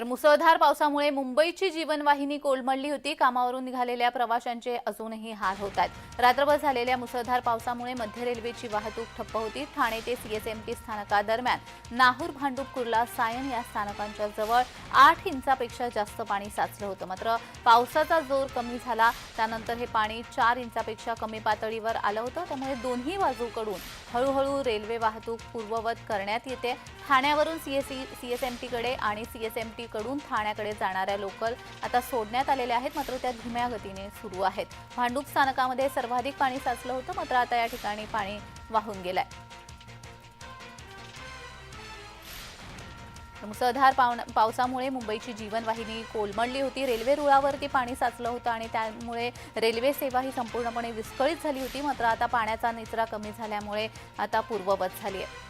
तर मुसळधार पावसामुळे मुंबईची जीवनवाहिनी कोलमडली होती. कामावरून निघालेल्या प्रवाशांचे अजूनही हाल होत आहेत. रात्रभर झालेल्या मुसळधार पावसामुळे मध्य रेल्वेची वाहतूक ठप्प होती. ठाणे ते सीएसएमटी स्थानकादरम्यान नाहूर भांडूप कुर्ला सायन या स्थानकांच्या जवळ आठ इंचापेक्षा जास्त पाणी साचलं होतं. मात्र पावसाचा जोर कमी झाला. त्यानंतर हे पाणी चार इंचापेक्षा कमी पातळीवर आलं होतं. त्यामुळे दोन्ही बाजूकडून हळूहळू रेल्वे वाहतूक पूर्ववत करण्यात येते. ठाण्यावरून सीएससी सीएसएमटीकडे आणि सीएसएमटी कडून ठाण्याकडे जाणाऱ्या लोकल आता सोडण्यात आलेल्या आहेत मात्र त्या धीम्या गतीने सुरू आहेत. भांडूप स्थानकामध्ये सर्वाधिक पाणी साचलं होतं मात्र आता या ठिकाणी पाणी वाहून गेलंय. मुसळधार पावन पावसामुळे मुंबईची जीवनवाहिनी कोलमडली होती. रेल्वे रुळावरती पाणी साचलं होतं आणि त्यामुळे रेल्वे सेवा ही संपूर्णपणे विस्कळीत झाली होती मात्र आता पाण्याचा निचरा कमी झाल्यामुळे आता पूर्ववत झाली आहे.